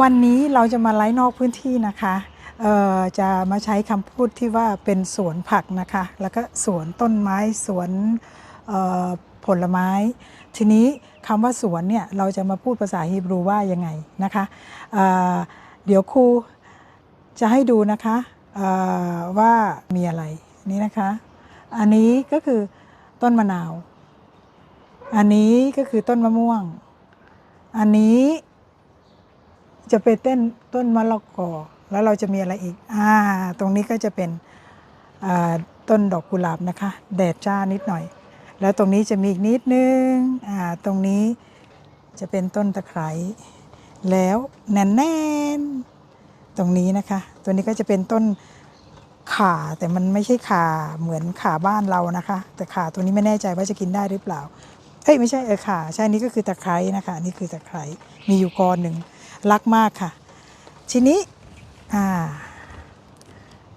วันนี้เราจะมาไลฟ์นอกพื้นที่นะคะจะมาใช้คำพูดที่ว่าเป็นสวนผักนะคะ แล้วก็สวนต้นไม้สวนผลไม้ ทีนี้คำว่าสวนเนี่ยเราจะมาพูดภาษาฮีบรูว่ายังไงนะคะเเดี๋ยวครูจะให้ดูนะคะว่ามีอะไรนี่นะคะ อันนี้ก็คือต้นมะนาว อันนี้ก็คือต้นมะม่วง อันนี้ จะเป็นต้นต้นมะละกอแล้วเราจะมีอะไรอีก อ่า ตรงนี้ก็จะเป็นต้นดอกกุหลาบนะคะ แดดจ้านิดหน่อย แล้วตรงนี้จะมีอีกนิดนึง อ่า ตรงนี้จะเป็นต้นตะไคร้แล้วแน่นแน่นๆตรงนี้นะคะ ตัวนี้ก็จะเป็นต้นขาแต่มันไม่ใช่ขาเหมือนขาบ้านเรานะคะ แต่ขาตัวนี้ไม่แน่ใจว่าจะกินได้หรือเปล่าเอ้ยไม่ใช่เออขาใช่นี่ก็คือตะไคร้นะคะนนี่คือตะไคร้มีอยู่กอนหนึ่ง รักมากค่ะ ทีนี้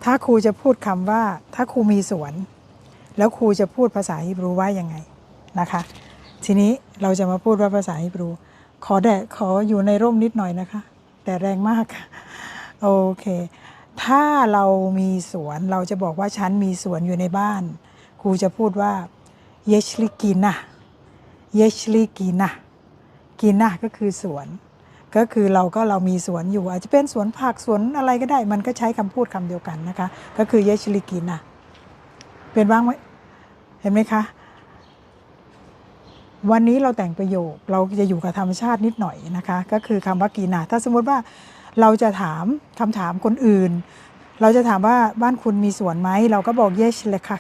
ถ้าครูจะพูดคำว่า ถ้าครูมีสวน แล้วครูจะพูดภาษาฮิบรูว่ายังไงนะคะ ทีนี้เราจะมาพูดว่าภาษาฮิบรู ขอแดดขออยู่ในร่มนิดหน่อยนะคะ แต่แรงมากโอเค ถ้าเรามีสวนเราจะบอกว่าฉันมีสวนอยู่ในบ้าน ครูจะพูดว่าเยชลิกินะเยชลีกีนะกีนะก็คือสวน ก็คือเราก็เรามีสวนอยู่ อาจจะเป็นสวนผักสวนอะไรก็ได้ มันก็ใช้คำพูดคำเดียวกันนะคะ ก็คือเยชลีกีนะเป็นบ้างไหมเห็นไหมคะ วันนี้เราแต่งประโยคเราจะอยู่กับธรรมชาตินิดหน่อยนะคะ ก็คือคำว่ากีนาถ้าสมมติว่าเราจะถามคำถามคนอื่น เราจะถามว่าบ้านคุณมีสวนไหม เราก็บอกเยชเลคา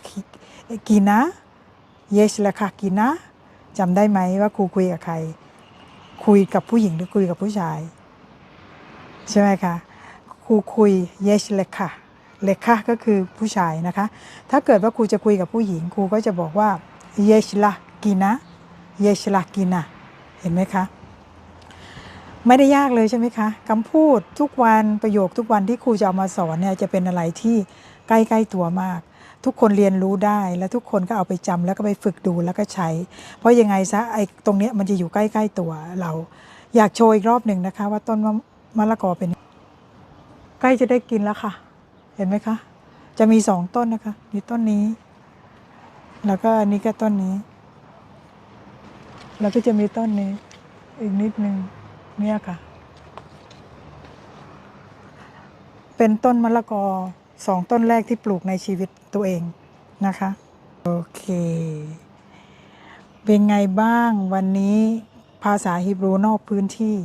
กีนะเยชเลคากีนะจำได้ไหมว่าครูคุยกับใคร คุยกับผู้หญิงหรือคุยกับผู้ชาย ใช่ไหมคะครูคุย yes เลค่ะเลค่ะก็คือผู้ชายนะคะ ถ้าเกิดว่าครูจะคุยกับผู้หญิงครูก็จะบอกว่า yes ละกีนะ yes ละกีนะเห็นไหมคะไม่ได้ยากเลยใช่ไหมคะคำพูดทุกวันประโยคทุกวันที่ครูจะเอามาสอนเนี่ยจะเป็นอะไรที่ ใกล้ๆตัวมาก ทุกคนเรียนรู้ได้และทุกคนก็เอาไปจำแล้วก็ไปฝึกดูแล้วก็ใช้ เพราะยังไงซะไอ้ตรงเนี้ยมันจะอยู่ใกล้ๆตัวเรา อยากโชว์อีกรอบหนึ่งนะคะ ว่าต้นมะมะละกอเป็น ใกล้จะได้กินแล้วค่ะ เห็นไหมคะ จะมีสองต้นนะคะมีต้นนี้ แล้วก็อันนี้ก็ต้นนี้ แล้วก็จะมีต้นนี้ อีกนิดนึงเนี่ยค่ะ เป็นต้นมะละกอ สองต้นแรกที่ปลูกในชีวิตตัวเองนะคะ โอเค เป็นไงบ้างวันนี้ภาษาฮิบรูนอกพื้นที่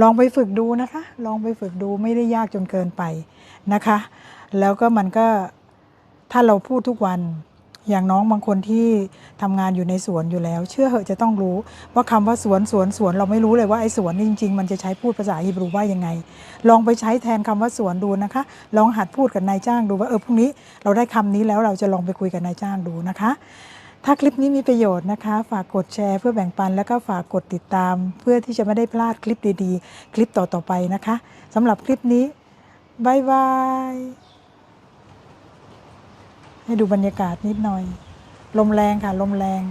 ลองไปฝึกดูนะคะ ลองไปฝึกดูไม่ได้ยากจนเกินไปนะคะ แล้วก็มันก็ถ้าเราพูดทุกวัน อย่างน้องบางคนที่ทำงานอยู่ในสวนอยู่แล้ว เชื่อเหอะจะต้องรู้ว่าคำว่าสวนสวนสวนเราไม่รู้เลยว่าไอ้สวนนี่จริง ๆ มันจะใช้พูดภาษาฮีบรูว่ายังไง ลองไปใช้แทนคำว่าสวนดูนะคะ ลองหัดพูดกับนายจ้างดูว่าเออพรุ่งนี้เราได้คำนี้แล้วเราจะลองไปคุยกับนายจ้างดูนะคะ ถ้าคลิปนี้มีประโยชน์นะคะ ฝากกดแชร์เพื่อแบ่งปัน แล้วก็ฝากกดติดตาม เพื่อที่จะไม่ได้พลาดคลิปดีๆ คลิปต่อๆไปนะคะสำหรับคลิปนี้บายบาย ให้ดูบรรยากาศนิดหน่อย ลมแรงค่ะ ลมแรง